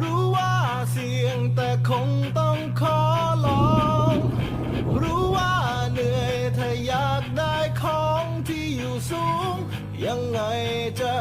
รู้ว่าเสี่ยงแต่คงต้องขอลอง รู้ว่าเหนื่อยถ้าอยากได้ของที่อยู่สูง ยังไงจะ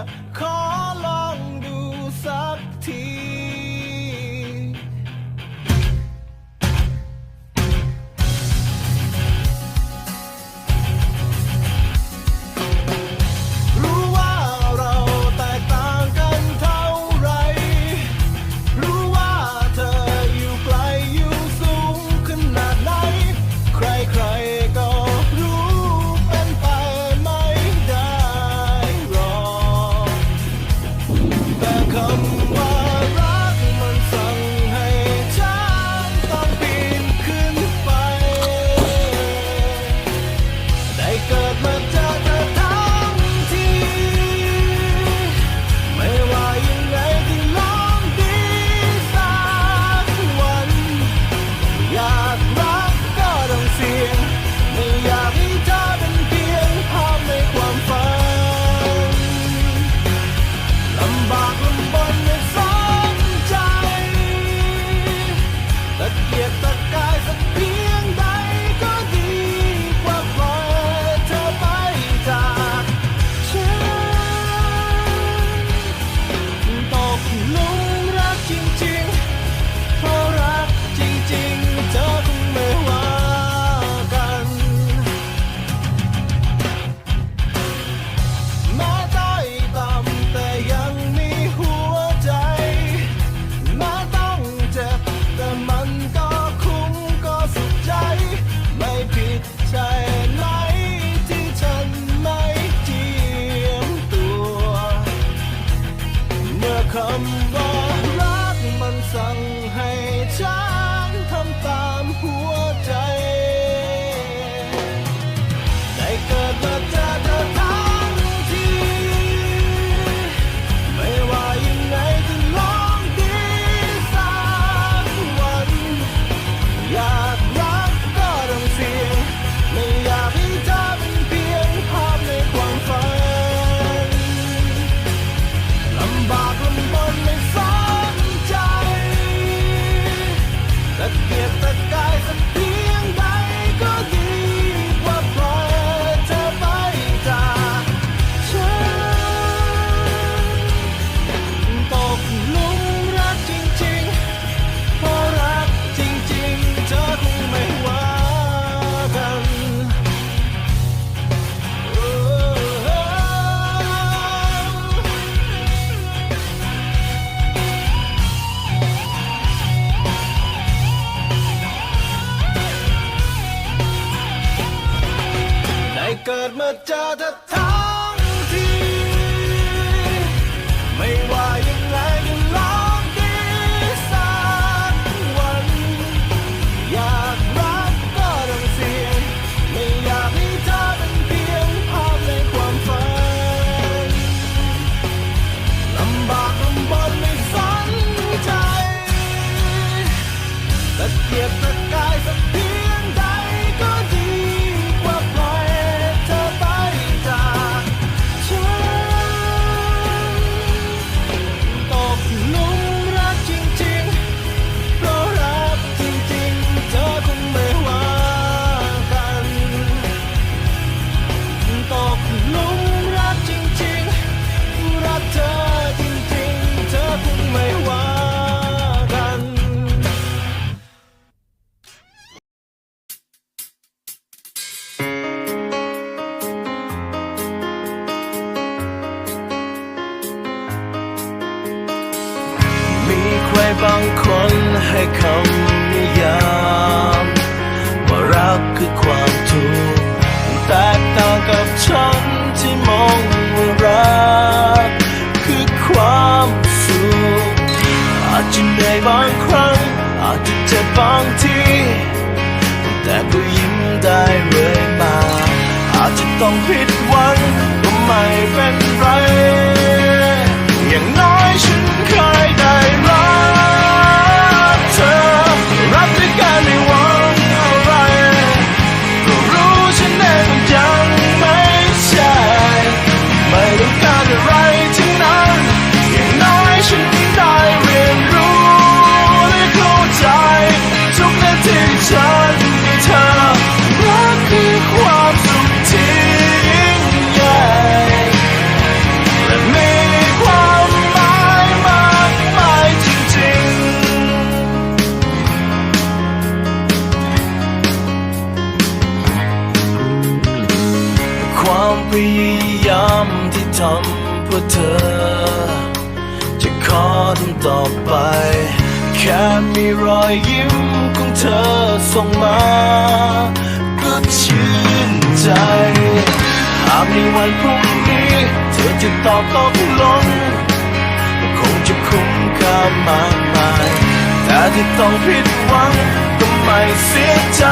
Don't hit ว่าเธอ จะขอทำต่อไป แค่มีรอยยิ้มของเธอส่งมา ก็ชื่นใจ หากในวันพรุ่งนี้ เธอจะตอบตกลงคงจะคุ้มค่ามากมายแต่ที่ต้องผิดหวังก็ไม่เสียใจ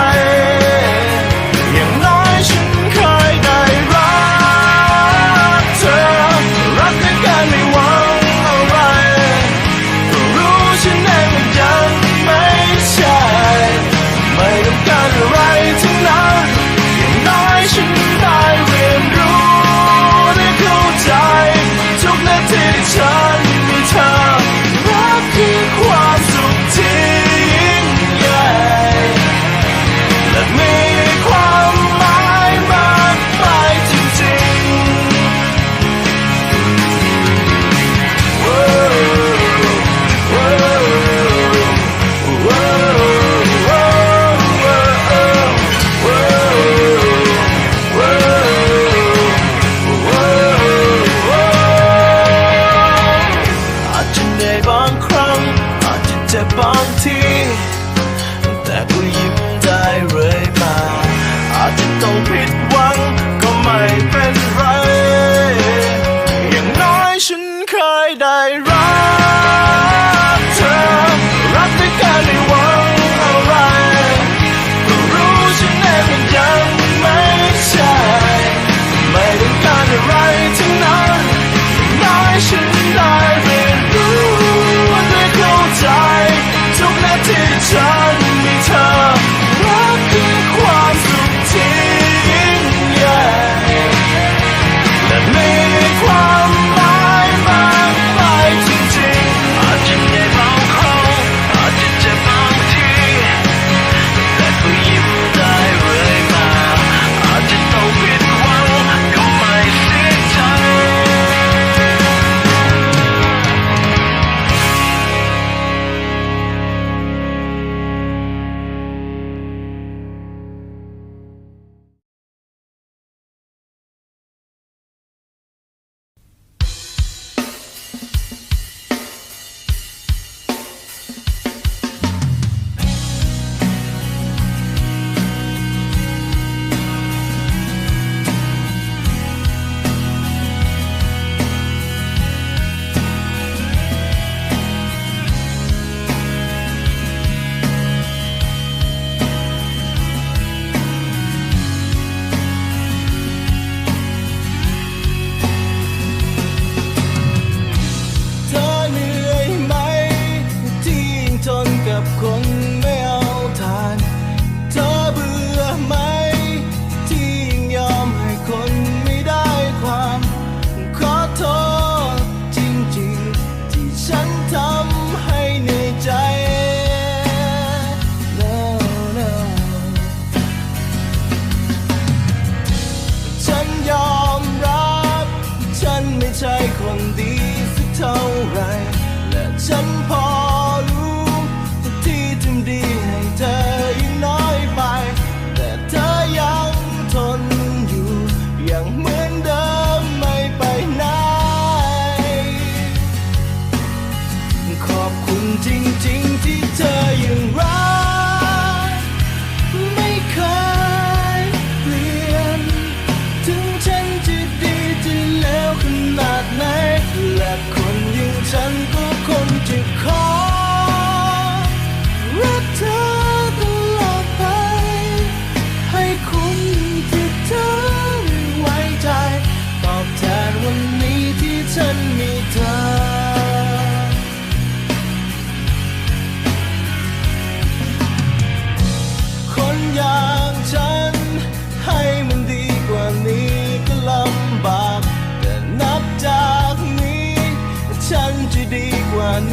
ding ding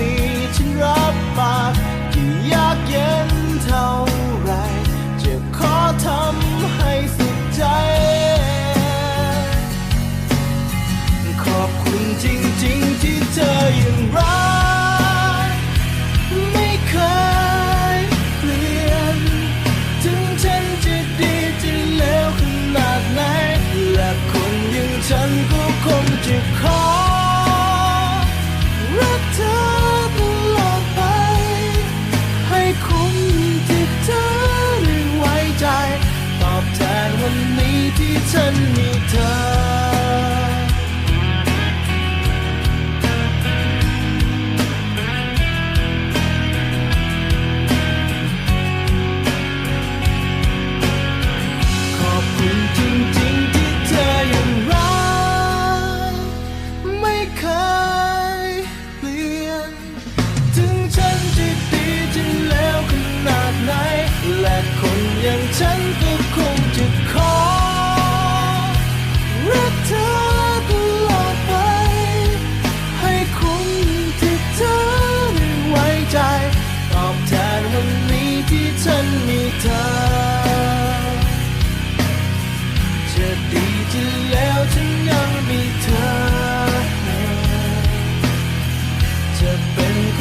นี้ฉันรับปากกี่ยากเย็นเท่าไรจะขอทำให้สุดใจ ขอบคุณจริงๆที่เธอยังรักไม่เคยเปลี่ยน ถึงฉันจะดีจะเลวขนาดไหนและคนยังฉันก็คงจะขอ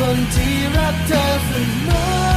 คนที่รักเธอเสมอ